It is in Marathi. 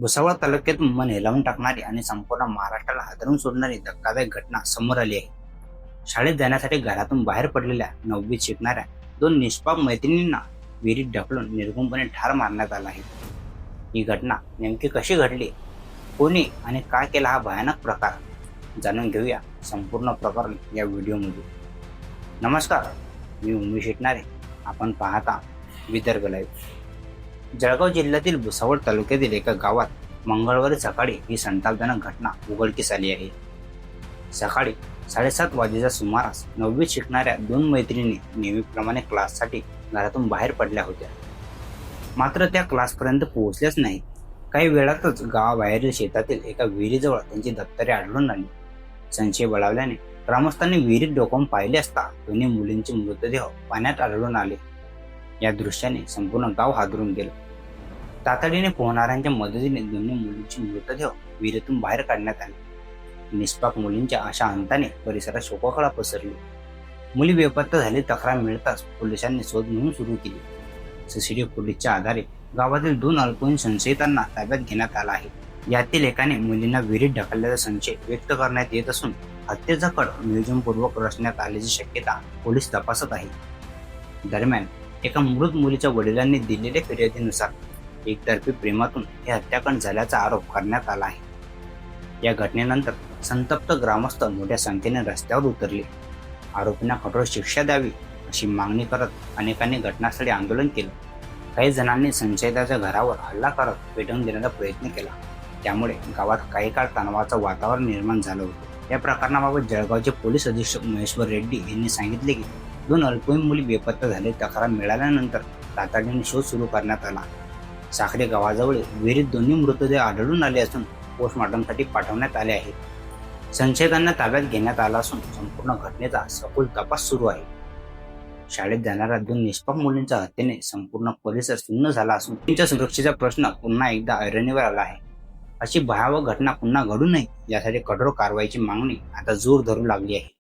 भुसावळ तालुक्यात मन हेलावून टाकणारी आणि संपूर्ण महाराष्ट्राला हादरून सोडणारी धक्कादायक घटना समोर आली आहे. शाळेत जाण्यासाठी घरातून बाहेर पडलेल्या नववीत शिकणाऱ्या दोन निष्पाप मैत्रिणींना विहिरीत ढकलून निर्गुणपणे ठार मारण्यात आला आहे. ही घटना नेमकी कशी घडली? कोणी आणि काय केला हा भयानक प्रकार? जाणून घेऊया संपूर्ण प्रकरण या व्हिडिओमध्ये. नमस्कार मी उमेश शेटणारे. आपण पाहता विदर्भ लाईव्ह जळगाव जिल्ह्यातील भुसावळ तालुक्यातील एका गावात मंगळवारी सकाळी ही संतापजनक घटना उघडकीस आली आहे. सकाळी साडेसात वाजेच्या सुमारास नववीत शिकणाऱ्या दोन मैत्रिणी नेहमीप्रमाणे क्लाससाठी घरातून बाहेर पडल्या होत्या. मात्र त्या क्लासपर्यंत पोहोचल्याच नाही काही वेळातच गावाबाहेरील शेतातील एका विहिरीजवळ त्यांची दप्तरे आढळून आली. संशय बळावल्याने ग्रामस्थांनी विहिरीत डोकावून पाहिले असता दोन्ही मुलींचे मृतदेह पाण्यात आढळून आले. या दृश्याने संपूर्ण गाव हादरून गेलं. तातडीने पोहणाऱ्यांच्या मदतीने दोन्ही मुलींचे मृतदेह विहिरीतून बाहेर काढण्यात आले. निष्पाप मुलींच्या अशा अंताने परिसरात शोकाकळा पसरली. मुली बेपत्ता झाली तक्रार मिळताच पोलिसांनी शोध मोहीम सुरू केली. सीसीटीव्ही फुटेजच्या आधारे गावातील दोन अल्पवयीन संशयितांना ताब्यात घेण्यात आला आहे. यातील एकाने मुलींना विहिरीत ढकलल्याचा संशय व्यक्त करण्यात येत असून हत्येचा कड नियोजनपूर्वक रचण्यात आल्याची शक्यता पोलीस तपासत आहे. दरम्यान एका मृत मुलीच्या वडिलांनी दिलेल्या फिर्यादीनुसार एकतर्फी प्रेमातून हे हत्याकांड झाल्याचा आरोप करण्यात आला आहे. या घटनेनंतर संतप्त ग्रामस्थ मोठ्या संख्येने रस्त्यावर उतरले. आरोपींना कठोर शिक्षा द्यावी अशी मागणी करत अनेकांनी घटनास्थळी आंदोलन केलं. काही जणांनी संशयिताच्या घरावर हल्ला करत पेटवून देण्याचा प्रयत्न केला. त्यामुळे गावात काही काळ तणावाचं वातावरण निर्माण झालं होतं. या प्रकरणाबाबत जळगावचे पोलीस अधीक्षक महेश्वर रेड्डी यांनी सांगितले की दोन अल्पवयीन मुली बेपत्ता झाले तक्रार मिळाल्यानंतर तातडीने शोध सुरू करण्यात आला. साखरे गावाजवळ विहिरीत दोन्ही मृतदेह आढळून आले असून पोस्टमॉर्टमसाठी पाठवण्यात आले आहेत. संशयितांना ताब्यात घेण्यात आला असून संपूर्ण घटनेचा सखोल तपास सुरू आहे. शाळेत जाणाऱ्या दोन निष्पाप मुलींच्या हत्येने संपूर्ण परिसर सुन्न झाला असून त्यांच्या सुरक्षेचा प्रश्न पुन्हा एकदा ऐरणीवर आला आहे. अशी भयावह घटना पुन्हा घडू नये यासाठी कठोर कारवाईची मागणी आता जोर धरू लागली आहे.